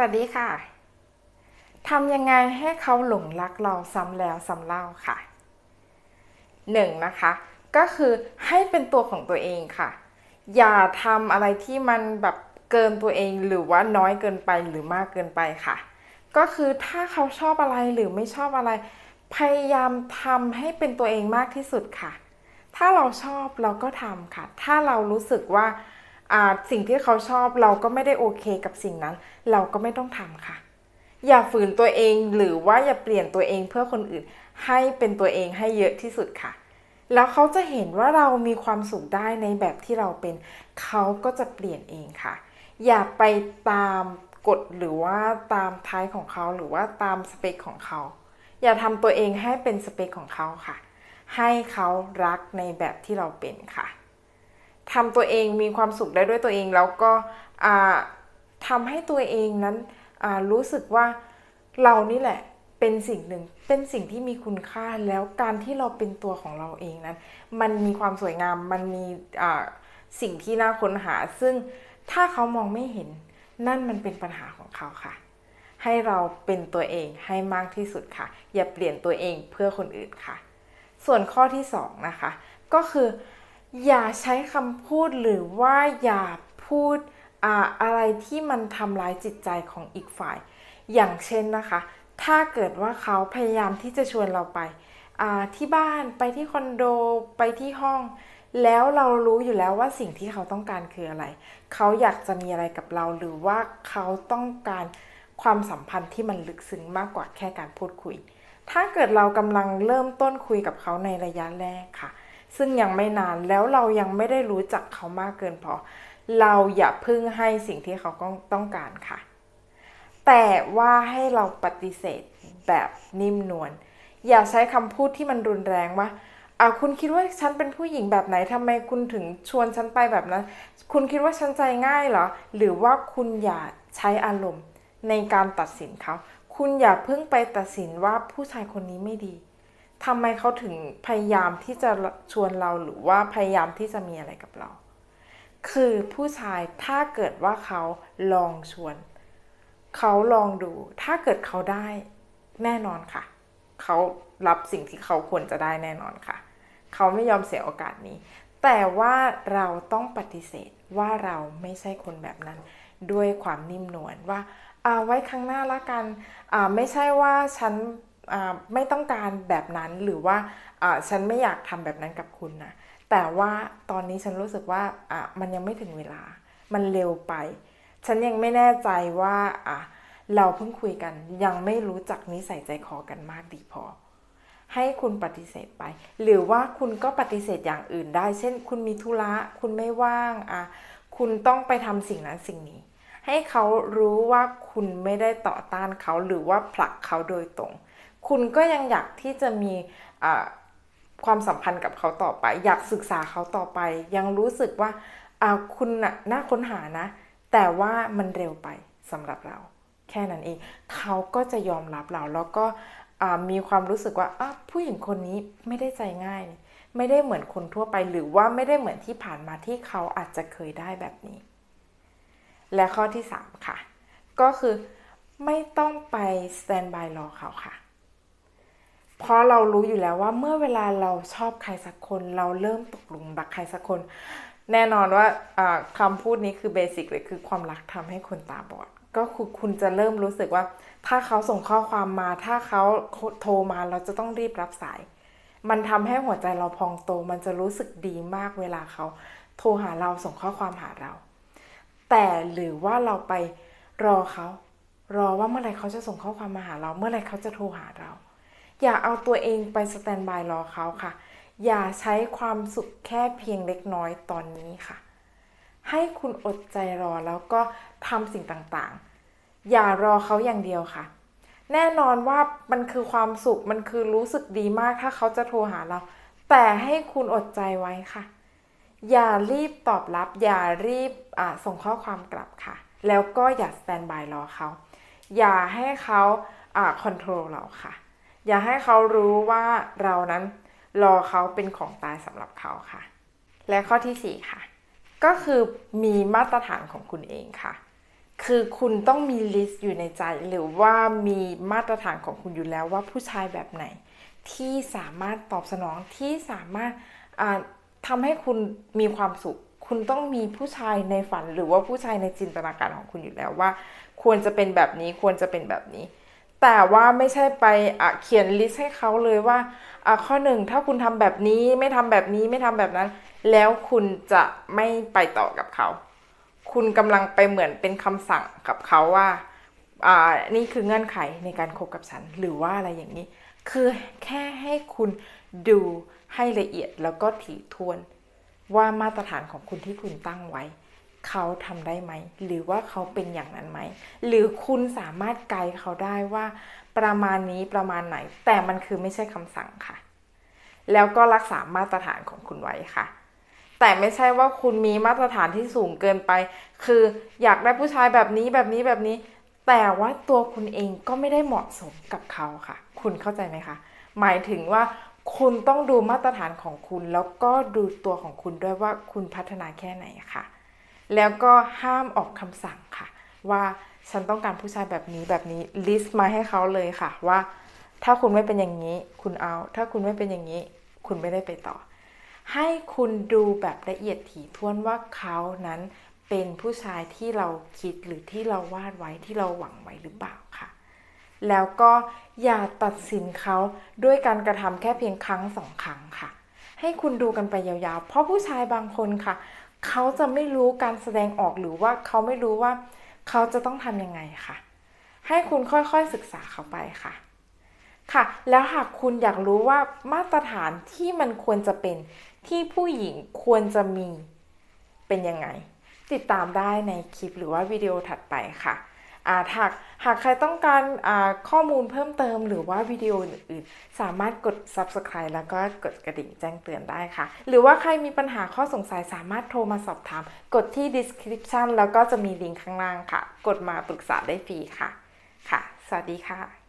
วัสดีค่ะทำยังไงให้เขาหลงรักเราซ้ำแล้วซ้ำเล่าค่ะหนึ่งนะคะ ก็คือให้เป็นตัวของตัวเองค่ะ อย่าทำอะไรที่มันแบบเกินตัวเองหรือว่าน้อยเกินไปหรือมากเกินไปค่ะ ก็คือถ้าเขาชอบอะไรหรือไม่ชอบอะไร พยายามทำให้เป็นตัวเองมากที่สุดค่ะ ถ้าเราชอบเราก็ทำค่ะ ถ้าเรารู้สึกว่า สิ่งที่เขาชอบเราก็ไม่ได้โอเคกับสิ่งนั้น เราก็ไม่ต้องทำค่ะ อย่าฝืนตัวเองหรือว่าอย่าเปลี่ยนตัวเองเพื่อคนอื่น ให้เป็นตัวเองให้เยอะที่สุดค่ะ แล้วเขาจะเห็นว่าเรามีความสุขได้ในแบบที่เราเป็น เขาก็จะเปลี่ยนเองค่ะ อย่าไปตามกฎหรือว่าตามท้ายของเขาหรือว่าตามสเปคของเขา อย่าทำตัวเองให้เป็นสเปคของเขาค่ะ ให้เขารักในแบบที่เราเป็นค่ะ ทำตัวเองมีความสุขได้ด้วยตัวเองแล้วก็อ่าทำให้ตัวเองนั้นรู้สึกว่าเรานี่แหละเป็นสิ่งหนึ่ง เป็นสิ่งที่มีคุณค่าแล้วการที่เราเป็นตัวของเราเองนั้น มันมีความสวยงามมันมีสิ่งที่น่าค้นหา ซึ่งถ้าเขามองไม่เห็น นั่นมันเป็นปัญหาของเขาค่ะ ให้เราเป็นตัวเองให้มากที่สุดค่ะ อย่าเปลี่ยนตัวเองเพื่อคนอื่นค่ะ ส่วนข้อที่สองนะคะก็คือ อย่าใช้คำพูดหรือว่าอย่าพูดออะไรที่มันทำร้ายจิตใจของอีกฝ่าย อย่างเช่นนะคะ ถ้าเกิดว่าเขาพยายามที่จะชวนเราไปที่บ้านไปที่คอนโดไปที่ห้อง แล้วเรารู้อยู่แล้วว่าสิ่งที่เขาต้องการคืออะไร เขาอยากจะมีอะไรกับเราหรือว่าเขาต้องการความสัมพันธ์ที่มันลึกซึ้งมากกว่าแค่การพูดคุย ถ้าเกิดเรากำลังเริ่มต้นคุยกับเขาในระยะแรกค่ะ ซึ่งยังไม่นานแล้วเรายังไม่ได้รู้จักเขามากเกินพอ เราอย่าพึ่งให้สิ่งที่เขาต้องการค่ะ แต่ว่าให้เราปฏิเสธแบบนิ่มนวลอย่าใช้คำพูดที่มันรุนแรงว่าอ่าคุณคิดว่าฉันเป็นผู้หญิงแบบไหนทำไมคุณถึงชวนฉันไปแบบนั้น คุณคิดว่าฉันใจง่ายเหรอ หรือว่าคุณอย่าใช้อารมณ์ในการตัดสินเขา คุณอย่าเพิ่งไปตัดสินว่าผู้ชายคนนี้ไม่ดี ทำไมเขาถึงพยายามที่จะชวนเราหรือว่าพยายามที่จะมีอะไรกับเรา คือผู้ชายถ้าเกิดว่าเขาลองชวน เขาลองดู ถ้าเกิดเขาได้แน่นอนค่ะ เขารับสิ่งที่เขาควรจะได้แน่นอนค่ะ เขาไม่ยอมเสียโอกาสนี้ แต่ว่าเราต้องปฏิเสธว่าเราไม่ใช่คนแบบนั้น ด้วยความนิ่มนวลว่าเอาไว้ข้งหน้าละกันอ่าไม่ใช่ว่าฉัน ไม่ต้องการแบบนั้นหรือว่าฉันไม่อยากทำแบบนั้นกับคุณนะแต่ว่าตอนนี้ฉันรู้สึกว่ามันยังไม่ถึงเวลา มันเร็วไป ฉันยังไม่แน่ใจว่าเราเพิ่งคุยกันยังไม่รู้จักนิสัยใจคอกันมากดีพอ ให้คุณปฏิเสธไป หรือว่าคุณก็ปฏิเสธอย่างอื่นได้ เช่น คุณมีธุระคุณไม่ว่างอะคุณต้องไปทำสิ่งนั้นสิ่งนี้ ให้เขารู้ว่าคุณไม่ได้ต่อต้านเขาหรือว่าผลักเขาโดยตรง คุณก็ยังอยากที่จะมีความสัมพันธ์กับเขาต่อไป อยากศึกษาเขาต่อไป ยังรู้สึกว่าคุณน่าค้นหานะ แต่ว่ามันเร็วไปสำหรับเรา แค่นั้นเอง เขาก็จะยอมรับเราแล้วก็มีความรู้สึกว่าผู้หญิงคนนี้ไม่ได้ใจง่าย ไม่ได้เหมือนคนทั่วไป หรือว่าไม่ได้เหมือนที่ผ่านมาที่เขาอาจจะเคยได้แบบนี้ และข้อที่ 3 ค่ะ ก็คือไม่ต้องไปสแตนบายรอเขาค่ะ เพราะเรารู้อยู่แล้วว่าเมื่อเวลาเราชอบใครสักคน เราเริ่มตกหลุมรักใครสักคน แน่นอนว่าอ่าคำพูดนี้คือเบสิกเลยคือความรักทำให้คนตาบอด ก็คือคุณจะเริ่มรู้สึกว่า ถ้าเขาส่งข้อความมา ถ้าเขาโทรมาเราจะต้องรีบรับสาย มันทำให้หัวใจเราพองโต มันจะรู้สึกดีมากเวลาเขาโทรหาเราส่งข้อความหาเรา แต่หรือว่าเราไปรอเขา รอว่าเมื่อไหร่เขาจะส่งข้อความมาหาเรา เมื่อไหร่เขาจะโทรหาเรา อย่าเอาตัวเองไปสแตนบายรอเขาค่ะ อย่าใช้ความสุขแค่เพียงเล็กน้อยตอนนี้ค่ะ ให้คุณอดใจรอแล้วก็ทำสิ่งต่างๆ อย่ารอเขาอย่างเดียวค่ะ แน่นอนว่ามันคือความสุขมันคือรู้สึกดีมากถ้าเขาจะโทรหาเรา แต่ให้คุณอดใจไว้ค่ะ อย่ารีบตอบรับ อย่ารีบส่งข้อความกลับค่ะ แล้วก็อย่าสแตนบายรอเขา อย่าให้เขาอ่าคอนโทรลเราค่ะ อย่าให้เขารู้ว่าเรานั้นรอเขาเป็นของตายสำหรับเขาค่ะ และข้อที่ 4 ค่ะ ก็คือมีมาตรฐานของคุณเองค่ะ คือคุณต้องมีลิสต์อยู่ในใจ หรือว่ามีมาตรฐานของคุณอยู่แล้วว่าผู้ชายแบบไหน ที่สามารถตอบสนองที่สามารถอ่าทำให้คุณมีความสุข คุณต้องมีผู้ชายในฝันหรือว่าผู้ชายในจินตนาการของคุณอยู่แล้วว่า ควรจะเป็นแบบนี้ควรจะเป็นแบบนี้ แต่ว่าไม่ใช่ไปเขียนลิสต์ให้เขาเลยว่าข้อหนึ่งถ้าคุณทำแบบนี้ไม่ทำแบบนี้ไม่ทำแบบนั้น แล้วคุณจะไม่ไปต่อกับเขา คุณกำลังไปเหมือนเป็นคำสั่งกับเขาว่าอ่านี่คือเงื่อนไขในการคบกับฉันหรือว่าอะไรอย่างนี้ คือแค่ให้คุณดูให้ละเอียดแล้วก็ถี่ถ้วนว่ามาตรฐานของคุณที่คุณตั้งไว้ เขาทำได้ไหม หรือว่าเขาเป็นอย่างนั้นไหม หรือคุณสามารถไกด์เขาได้ว่า ประมาณนี้ประมาณไหน แต่มันคือไม่ใช่คำสั่งค่ะ แล้วก็รักษามาตรฐานของคุณไว้ค่ะ แต่ไม่ใช่ว่าคุณมีมาตรฐานที่สูงเกินไป คืออยากได้ผู้ชายแบบนี้แบบนี้แบบนี้ แต่ว่าตัวคุณเองก็ไม่ได้เหมาะสมกับเขาค่ะ คุณเข้าใจไหมคะ หมายถึงว่าคุณต้องดูมาตรฐานของคุณ แล้วก็ดูตัวของคุณด้วยว่าคุณพัฒนาแค่ไหนค่ะ แล้วก็ห้ามออกคำสั่งค่ะ ว่าฉันต้องการผู้ชายแบบนี้แบบนี้ลิสต์มาให้เขาเลยค่ะว่า ถ้าคุณไม่เป็นอย่างนี้ คุณเอา ถ้าคุณไม่เป็นอย่างนี้ คุณไม่ได้ไปต่อ ให้คุณดูแบบละเอียดถี่ถ้วนว่าเขานั้นเป็นผู้ชายที่เราคิดหรือที่เราวาดไว้ที่เราหวังไว้หรือเปล่าค่ะ แล้วก็อย่าตัดสินเขาด้วยการกระทำแค่เพียงครั้งสองครั้งค่ะ ให้คุณดูกันไปยาวๆ เพราะผู้ชายบางคนค่ะ เขาจะไม่รู้การแสดงออกหรือว่าเขาไม่รู้ว่าเขาจะต้องทำยังไงค่ะ ให้คุณค่อยๆศึกษาเขาไปค่ะ ค่ะ แล้วหากคุณอยากรู้ว่ามาตรฐานที่มันควรจะเป็นที่ผู้หญิงควรจะมีเป็นยังไง ติดตามได้ในคลิปหรือว่าวิดีโอถัดไปค่ะ หากหากใครต้องการาข้อมูลเพิ่มเติมหรือว่าวิดีโออื่นๆ สามารถกด subscribe แล้วก็กดกระดิ่งแจ้งเตือนได้ค่ะ หรือว่าใครมีปัญหาข้อสงสัยสามารถโทรมาสอบถาม กดที่ description แล้วก็จะมีลิงก์ข้างล่างค่ะ กดมาปรึกษาได้ฟรีค่ะค่ะ สวัสดีค่ะ